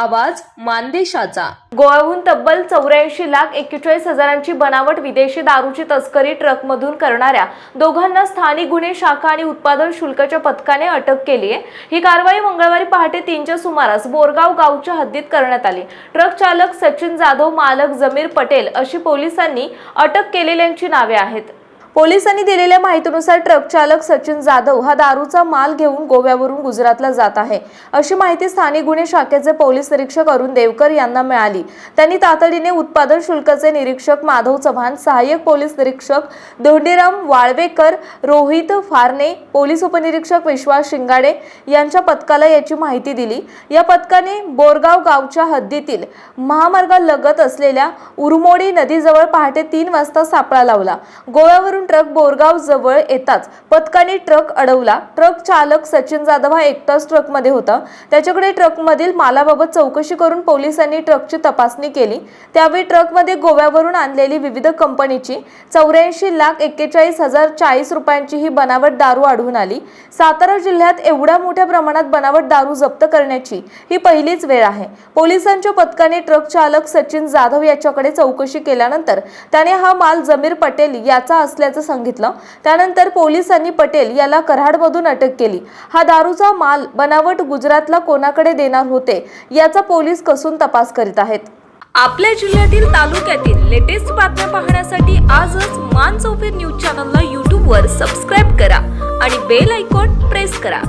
आवाज मानदेशाचा. गोव्याहून तब्बल चौऱ्याऐंशी लाख एक्केचाळीस हजारांची बनावट विदेशी दारूची तस्करी ट्रकमधून करणाऱ्या दोघांना स्थानिक गुन्हे शाखा आणि उत्पादन शुल्काच्या पथकाने अटक केली आहे. ही कारवाई मंगळवारी पहाटे तीनच्या सुमारास बोरगाव गावच्या हद्दीत करण्यात आली. ट्रक चालक सचिन जाधव मालक जमीर पटेल अशी पोलिसांनी अटक केलेल्यांची नावे आहेत. पोलिसांनी दिलेल्या माहितीनुसार ट्रक चालक सचिन जाधव हा दारूचा माल घेऊन गोव्यावरून गुजरातला जात आहे. अशी माहिती स्थानिक गुन्हे शाखेचे पोलीस निरीक्षक अरुण देवकर यांना मिळाली. त्यांनी तातडीने उत्पादन शुल्काचे निरीक्षक माधव चव्हाण सहाय्यक पोलीस निरीक्षक धोंडीराम वाळवेकर रोहित फारणे पोलीस उपनिरीक्षक विश्वास शिंगाडे यांच्या पथकाला याची माहिती दिली. या पथकाने बोरगाव गावच्या हद्दीतील महामार्गालगत असलेल्या उरमोडी नदीजवळ पहाटे तीन वाजता सापळा लावला. गोव्यावरून ट्रक बोरगाव जवळ येताच पथकाने ट्रक अडवला. ट्रक चालक सचिन जाधव हा एकटाच ट्रकमध्ये होता. त्याच्याकडे ट्रकमधील मालाबाबत चौकशी करून पोलिसांनी ट्रकची तपासणी केली. त्यावेळी ट्रकमध्ये गोव्यावरून आणलेली विविध कंपनीची चौऱ्याऐंशी लाख एक्केचाळीस हजार चाळीस रुपयांची ही बनावट दारू आढळून आली. सातारा जिल्ह्यात एवढ्या मोठ्या प्रमाणात बनावट दारू जप्त करण्याची ही पहिलीच वेळ आहे. पोलिसांच्या पथकाने ट्रक चालक सचिन जाधव याच्याकडे चौकशी केल्यानंतर त्याने हा माल जमीर पटेल याचा असल्याचं सांगितलं. त्यानंतर पोलिसांनी पटेल याला कराडमधून अटक केली. हा दारूचा माल बनावट गुजरातला कोणाकडे देणार होते याचा पोलीस कसून तपास करीत आहेत. आपल्या जिल्ह्यातील तालुक्यातील लेटेस्ट बातम्या पाहण्यासाठी आजच मान चौफेर न्यूज चॅनलला यूट्यूबवर सबस्क्राईब करा आणि बेल आयकॉन प्रेस करा.